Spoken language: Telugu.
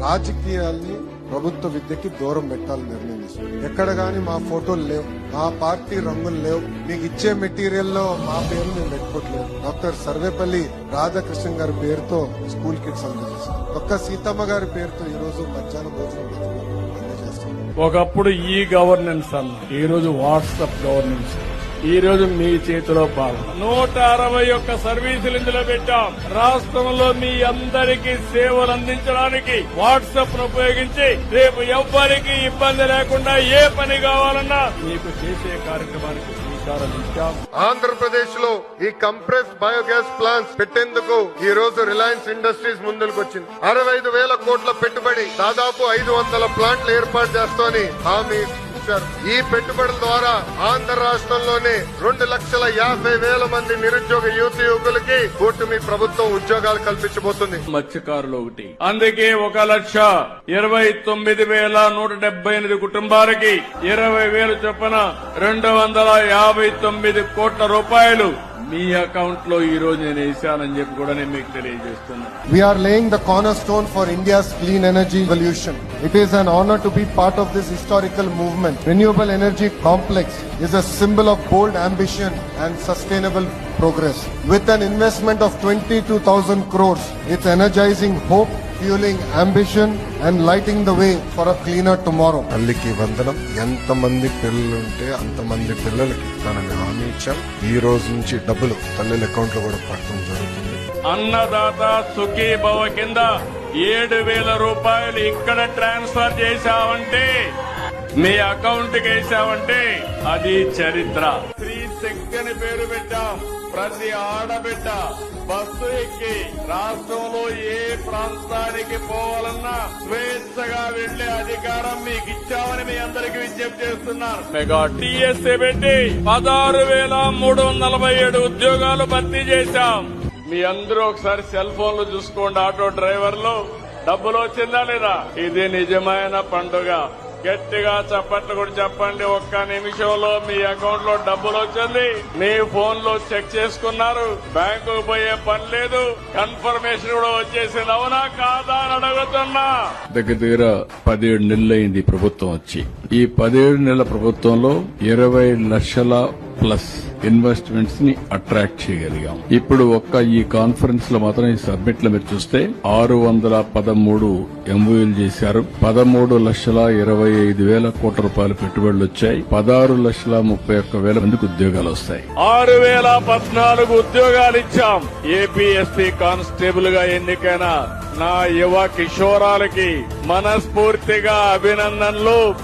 రాజకీయాల్ని ప్రభుత్వ విద్యకి దూరం పెట్టాలని నిర్ణయం ఎక్కడ గాని మా ఫోటోలు లేవు మా పార్టీ రంగులు లేవు మీకు ఇచ్చే మెటీరియల్లో మా పేరు మేము పెట్టుకోవట్లేదు. డాక్టర్ సర్వేపల్లి రాధాకృష్ణ గారి పేరుతో స్కూల్ కిట్స్ అందజేస్తాం ఒక్క సీతమ్మ గారి పేరుతో ఈ రోజు మధ్యాహ్న భోజనం అందజేస్తాం ఒకప్పుడు ఈ గవర్నెన్స్ అన్న ఈ రోజు వాట్సాప్ గవర్నెన్స్. ఈ రోజు మీ చేతిలో పాలన నూట అరవై ఒక్క సర్వీసులు ఇందులో పెట్టాం. రాష్ట్రంలో మీ అందరికీ సేవలు అందించడానికి వాట్సాప్ను ఉపయోగించి రేపు ఎవ్వరికి ఇబ్బంది లేకుండా ఏ పని కావాలన్నా మీకు చేసే కార్యక్రమానికి ఆంధ్రప్రదేశ్లో ఈ కంప్రెస్ బయోగ్యాస్ ప్లాంట్స్ పెట్టేందుకు ఈ రోజు రిలయన్స్ ఇండస్ట్రీస్ ముందుకు వచ్చింది అరవై ఐదు వేల కోట్ల పెట్టుబడి దాదాపు ఐదు వందల ప్లాంట్లు ఏర్పాటు చేస్తామని హామీ. ఇచ్చారు ఈ పెట్టుబడుల ద్వారా ఆంధ్ర రాష్ట్రంలోనే రెండు లక్షల యాభై వేల మంది నిరుద్యోగ యువతి యువకులకి కూటమి ప్రభుత్వం ఉద్యోగాలు కల్పించబోతుంది. మత్స్యకారులు ఒకటి. అందుకే ఒక లక్ష ఇరవై తొమ్మిది వేల నూట డెబ్బై ఎనిమిది కుటుంబాలకి ఇరవై వేలు చొప్పున రెండు వందల యాభై తొమ్మిది కోట్ల రూపాయలు మీ అకౌంట్లో ఈ రోజు నేను వేసానని చెప్పి కూడా నేను మీకు తెలియజేస్తున్నాను We are laying the cornerstone for India's clean energy revolution. It is an honor to be part of this historical movement. Renewable Energy Complex is a symbol of bold ambition and sustainable progress. With an investment of 22,000 crores, it's energizing hope, fueling ambition and lighting the way for a cleaner tomorrow. తల్లికి వందనం. ఎంతమంది పిల్లలు ఉంటే అంతమంది పిల్లలకి తనని హామీ ఇచ్చాం. ఈ రోజు నుంచి డబ్బులు తల్లుల అకౌంట్లో కూడా పడటం జరుగుతుంది. అన్నదాత సుఖీ భవ కింద ఏడు వేల రూపాయలు ఇక్కడ ట్రాన్స్ఫర్ చేశావంటే మీ అకౌంట్కి వేసావంటే అది చరిత్ర. స్త్రీ శక్తి అని పేరు పెట్టాం. ప్రతి ఆడబిడ్డ బస్సు ఎక్కి రాష్ట్రంలో ఏ ప్రాంతానికి పోవాలన్నా స్వేచ్ఛగా వెళ్ళే అధికారం మీకు ఇచ్చామని మీ అందరికి విజ్ఞప్తి చేస్తున్నారు మెగా టీఎస్ఏ పెట్టి పదహారు వేల మూడు వందల నలభై ఏడు ఉద్యోగాలు భర్తీ చేశాం. మీ అందరూ ఒకసారి సెల్ ఫోన్లు చూసుకోండి ఆటో డ్రైవర్లు. డబ్బులు వచ్చిందా లేదా? ఇది నిజమైన పండుగ. గట్టిగా చప్పట్లు కూడా చెప్పండి. ఒక్క నిమిషంలో మీ అకౌంట్లో డబ్బులు వచ్చింది. మీ ఫోన్లో చెక్ చేసుకున్నారు. బ్యాంకు పోయే పని లేదు. కన్ఫర్మేషన్ కూడా వచ్చేసింది. అవునా కాదా అని అడుగుతున్నా. దగ్గర దగ్గర పదిహేడు నెలలైంది ప్రభుత్వం వచ్చి. ఈ పదిహేడు నెలల ప్రభుత్వంలో ఇరవై లక్షల ప్లస్ ఇన్వెస్ట్మెంట్స్ని అట్రాక్ట్ చేయగలిగాం. ఇప్పుడు ఒక్క ఈ కాన్ఫరెన్స్లో మాత్రం ఈ సబ్మిట్లో మీరు చూస్తే ఆరు వందల పదమూడు ఎంఓయూలు చేశారు. పదమూడు లక్షల ఇరవై ఐదు వేల కోట్ల రూపాయల పెట్టుబడులు వచ్చాయి. పదహారు లక్షల ముప్పై ఒక్క వేల మందికి ఉద్యోగాలు వస్తాయి. ఆరు వేల పద్నాలుగు ఉద్యోగాలు ఇచ్చాం. ఏపీఎస్పీ కానిస్టేబుల్గా ఎన్నికైన నా యువ కిషోరాలకి మనస్ఫూర్తిగా అభినందనలు.